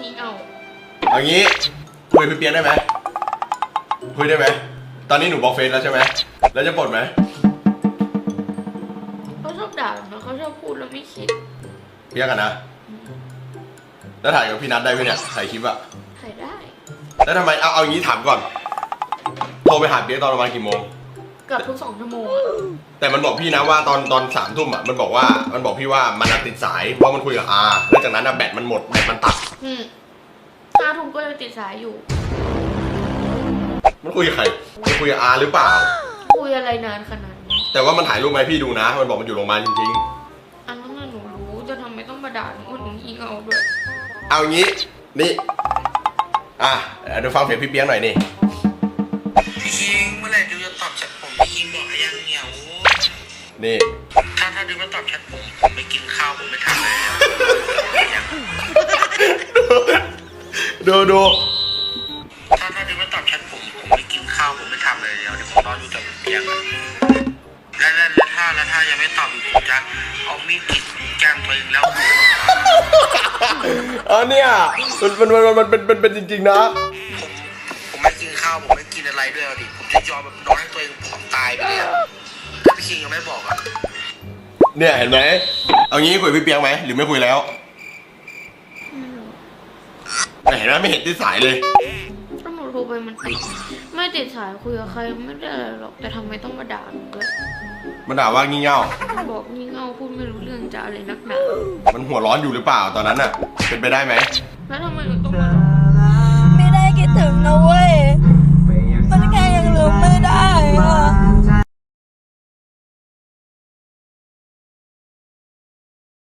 งี่เง่าเอางี้คุยกับพี่เปียกได้ไหมคุยได้ไหมตอนนี้หนูบล็อกเฟซแล้วใช่ไหมแล้วจะปลดไหมเขาชอบด่าแบบเขาชอบพูดแล้วไม่คิดเปียกกันนะแล้วถ่ายกับพี่นัทได้ไหมเนี่ยถ่ายคลิปอะถ่ายได้ แล้วทำไมเอาเอางี้ถามก่อนโทรไปหาเปียกตอนประมาณกี่โมง เกือบทุกสองชั่วโมงอะแต่มันบอกพี่นะว่าตอนตอนสามทุ่มอะมันบอกว่ามันบอกพี่ว่ามันอะติดสายเพราะมันคุยกับอาแล้วจากนั้นอะแบตมันหมดแบตมันตัด อืมห้าทุ่มก็ยังติดสายอยู่ มันคุยกับใครมันคุยกับอาหรือเปล่า คุยอะไรนานขนาดนี้แต่ว่ามันถ่ายรูปมาให้พี่ดูนะ มันบอกมันอยู่โรงพยาบาลจริงอันนั้นน่ะหนูรู้จะทำไมต้องมาด่าหนูว่าหนูงี่เง่าด้วย ๆ เอางี้นี่อะเดี๋ยวฟังเสียงพี่เปียกหน่อยนี่ พี่คิงเมื่อไหร่ดิวจะตอบแชท วนี่ ถ้าถ้าดิวไม่ตอบแชทผมผมไปกินข้าวผมไม่ทำเลยยังดูดูถ้าถ้าดิวไม่ตอบแชทผมผมไปกินข้าวผมไม่ทำเลยเดี๋ยวเดี๋ยวผมนอนอยู่กับเตียงอะแล้วแล้วแล้วถ้าแล้วถ้ายังไม่ตอบอีกผมจะเอามีดกรีดแก้มตัวเองแล้วอันเนี้ยมันมันมันมันเป็นเป็นเป็นจริง ๆ นะ ผมผมไม่กินข้าวผมไม่กินอะไรด้วยเอาดิผมจะยอมแบบนอนให้ตัวเองผอมตายไปเลยอะถ้า พี่คิงยังไม่บอกอะเนี่ยเห็นไหมเอางี้คุยกับพี่เปียกไหมหรือไม่คุยแล้วเห็นไหมไม่เห็นที่สายเลยก็หนูโทรไปมันติดไม่ติดสายคุยกับใครไม่ได้อะไรหรอกแต่ทำไมต้องมาด่าหนูด้วยมันด่าว่างี่เง่า บอกงี่เง่าพูดไม่รู้เรื่องจะอะไรนักหนามันหัวร้อนอยู่หรือเปล่าตอนนั้นอะเป็นไปได้ไหมแล้วทำไมหนูต้องมา